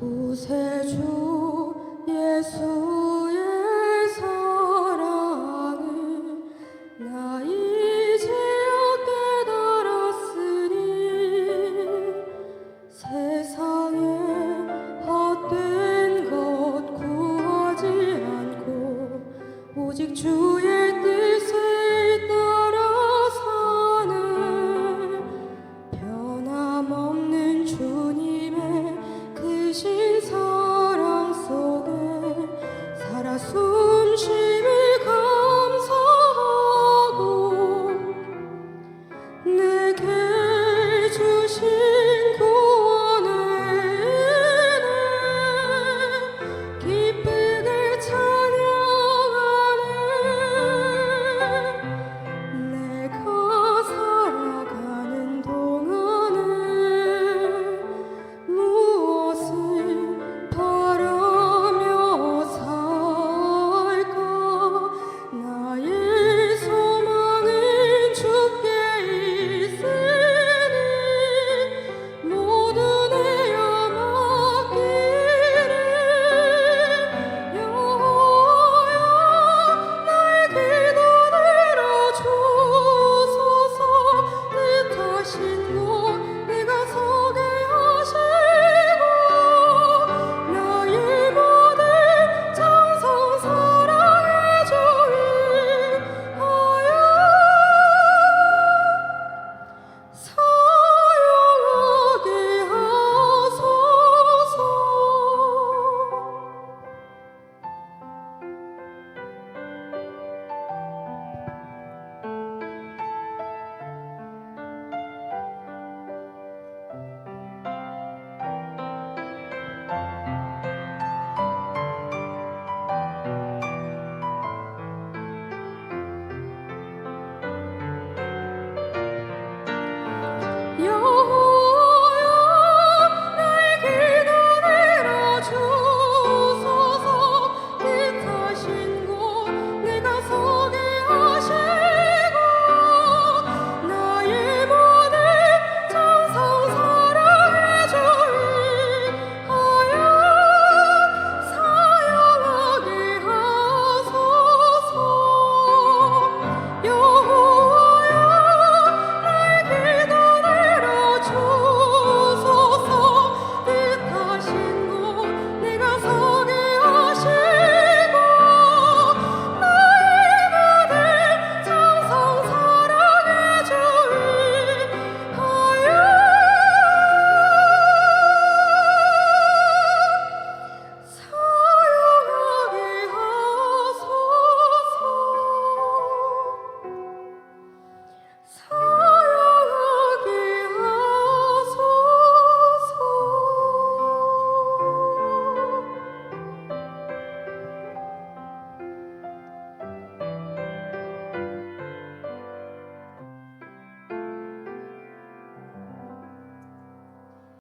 구세주 예수의 사랑을 나 이제야 깨달았으니 세상에 헛된 것 구하지 않고 오직 뜻을 是我。